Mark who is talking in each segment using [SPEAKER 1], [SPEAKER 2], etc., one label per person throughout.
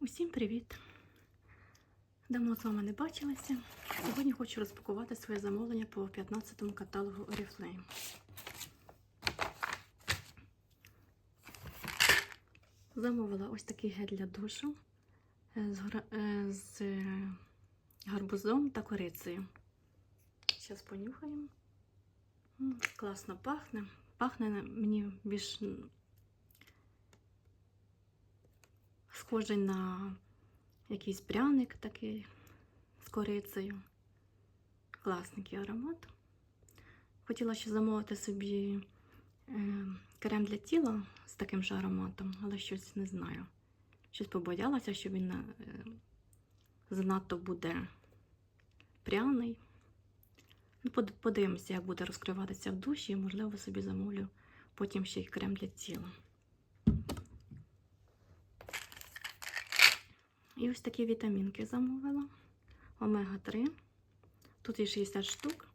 [SPEAKER 1] Усім привіт! Давно з вами не бачилися. Сьогодні хочу розпакувати своє замовлення по 15-му каталогу Oriflame. Замовила ось такий гель для душу е, з, е, з е, гарбузом та корицею. Зараз понюхаємо. Класно пахне. Пахне мені більш схожий на якийсь пряник такий з корицею. Класненький аромат. Хотіла ще замовити собі е, крем для тіла з таким же ароматом, але щось не знаю. Щось побоялася, що він е, занадто буде пряний. Ну, подивимося, як буде розкриватися в душі, і, можливо, собі замовлю потім ще й крем для тіла. І ось такі вітамінки замовила. Омега-3. Тут є 60 штук.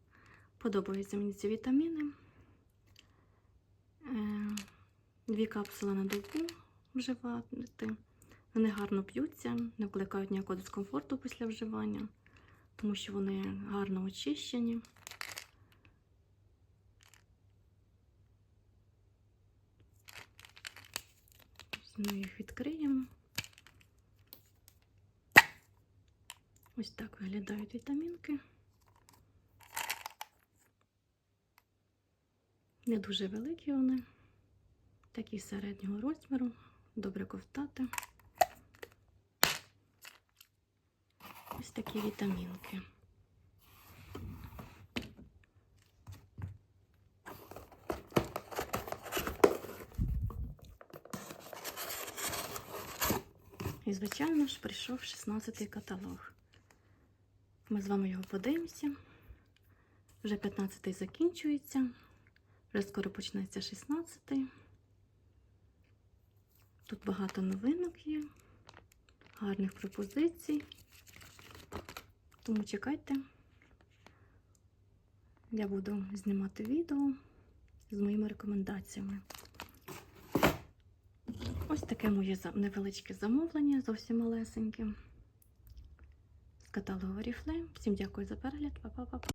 [SPEAKER 1] Подобаються мені ці вітаміни. Е, Дві капсули на добу вживати. Вони гарно п'ються, не викликають ніякого дискомфорту після вживання, тому що вони гарно очищені. Ми їх відкриємо. Ось так виглядають вітамінки. Не дуже великі вони, такі середнього розміру, добре ковтати. Ось такі вітамінки. І, звичайно ж, прийшов 16-й каталог. Ми з вами його подивимося. Вже 15-й закінчується. Вже скоро почнеться 16-й. Тут багато новинок є, гарних пропозицій. Тому чекайте. Я буду знімати відео з моїми рекомендаціями. Ось таке моє невеличке замовлення, зовсім малесеньке. З каталогу Oriflame. Всім дякую за перегляд. Па-па-па.